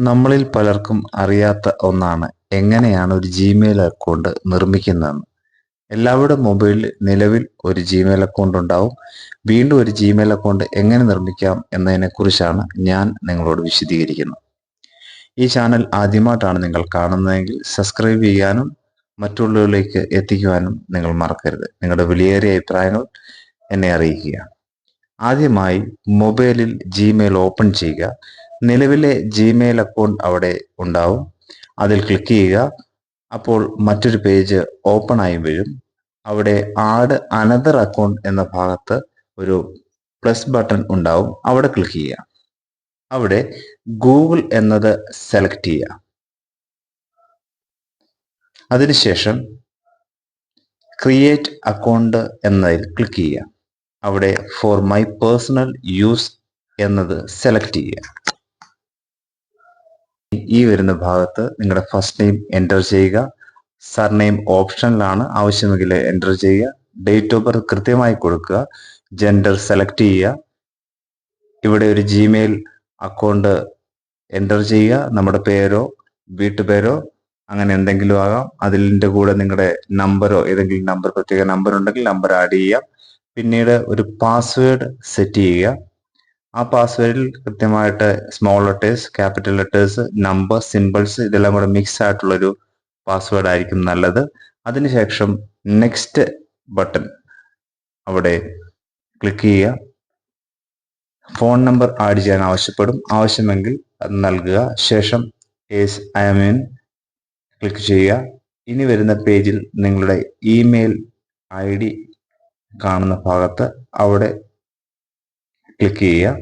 നമ്മളിൽ പലർക്കും അറിയാത്ത ഒന്നാണ്. എങ്ങനെയാണ് ഒരു ജിമെയിൽ അക്കൗണ്ട് നിർമ്മിക്കുന്നതെന്ന്. എല്ലാവരുടെ മൊബൈലിൽ നിലവിൽ ഒരു ജിമെയിൽ അക്കൗണ്ട് ഉണ്ടാവും. വീണ്ടും ഒരു ജിമെയിൽ അക്കൗണ്ട് എങ്ങനെ നിർമ്മിക്കാം എന്നതിനെക്കുറിച്ചാണ് ഞാൻ നിങ്ങളോട് വിശദീകരിക്കുന്നത്. ഈ ചാനൽ ആദ്യമായിട്ടാണ് നിങ്ങൾ കാണുന്നതെങ്കിൽ സബ്സ്ക്രൈബ് ചെയ്യാനും മറ്റുള്ളവരിലേക്ക് എത്തിക്കുവാനും നിങ്ങൾ മറക്കരുത്. നിങ്ങളുടെ വിലയേറിയ അഭിപ്രായങ്ങൾ എന്നെ അറിയിക്കുക. ആദ്യമായി മൊബൈലിൽ ജിമെയിൽ ഓപ്പൺ ചെയ്യുക. നിലവിലെ ജിമെയിൽ അക്കൗണ്ട് അവിടെ ഉണ്ടാവും. അതിൽ ക്ലിക്ക് ചെയ്യുക. അപ്പോൾ മറ്റൊരു പേജ് ഓപ്പൺ ആയി വരും. അവിടെ ആഡ് അനദർ അക്കൗണ്ട് എന്ന ഭാഗത്ത് ഒരു പ്ലസ് ബട്ടൺ ഉണ്ടാവും. അവിടെ ക്ലിക്ക് ചെയ്യുക. അവിടെ ഗൂഗിൾ എന്നത് സെലക്ട് ചെയ്യുക. അതിനുശേഷം ക്രിയേറ്റ് അക്കൗണ്ട് എന്നതിൽ ക്ലിക്ക് ചെയ്യുക. അവിടെ ഫോർ മൈ പേഴ്സണൽ യൂസ് എന്നത് സെലക്ട് ചെയ്യുക. ഈ വരുന്ന ഭാഗത്ത് നിങ്ങളുടെ ഫസ്റ്റ് നെയിം എന്റർ ചെയ്യുക. സർനെയിം ഓപ്ഷനിലാണ് ആവശ്യമെങ്കിൽ എന്റർ ചെയ്യുക. ഡേറ്റ് ഓഫ് ബർത്ത് കൃത്യമായി കൊടുക്കുക. ജെൻഡർ സെലക്ട് ചെയ്യുക. ഇവിടെ ഒരു ജിമെയിൽ അക്കൗണ്ട് എന്റർ ചെയ്യുക. നമ്മുടെ പേരോ വീട്ടുപേരോ അങ്ങനെ എന്തെങ്കിലും ആകാം. അതിന്റെ കൂടെ നിങ്ങളുടെ നമ്പറോ ഏതെങ്കിലും നമ്പർ പ്രത്യേക നമ്പർ ഉണ്ടെങ്കിൽ നമ്പർ ആഡ് ചെയ്യുക. പിന്നീട് ഒരു പാസ്വേഡ് സെറ്റ് ചെയ്യുക. ആ പാസ്വേഡിൽ കൃത്യമായിട്ട് small letters capital letters number symbols ഇതെല്ലാം കൂടെ മിക്സ് ആയിട്ടുള്ളൊരു പാസ്വേഡ് ആയിരിക്കും നല്ലത്. അതിനുശേഷം നെക്സ്റ്റ് ബട്ടൺ അവിടെ ക്ലിക്ക് ചെയ്യുക. ഫോൺ നമ്പർ ആഡ് ചെയ്യാൻ ആവശ്യപ്പെടും. ആവശ്യമെങ്കിൽ അത് നൽകുക. ശേഷം S I M in click ചെയ്യുക. ഇനി വരുന്ന പേജിൽ നിങ്ങളുടെ ഇമെയിൽ ഐ ഡി കാണുന്ന ഭാഗത്ത് അവിടെ ക്ലിക്ക് ചെയ്യുക.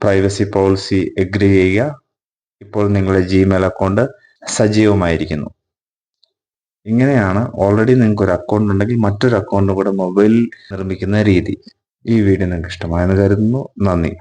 പ്രൈവസി പോളിസി എഗ്രി ചെയ്യുക. ഇപ്പോൾ നിങ്ങളുടെ ജിമെയിൽ അക്കൗണ്ട് സജീവമായിരിക്കുന്നു. ഇങ്ങനെയാണ് ഓൾറെഡി നിങ്ങൾക്ക് ഒരു അക്കൗണ്ട് ഉണ്ടെങ്കിൽ മറ്റൊരു അക്കൗണ്ടും കൂടെ മൊബൈലിൽ നിർമ്മിക്കുന്ന രീതി. ഈ വീഡിയോ നിങ്ങൾക്ക് ഇഷ്ടമായെന്ന് കരുതുന്നു. നന്ദി.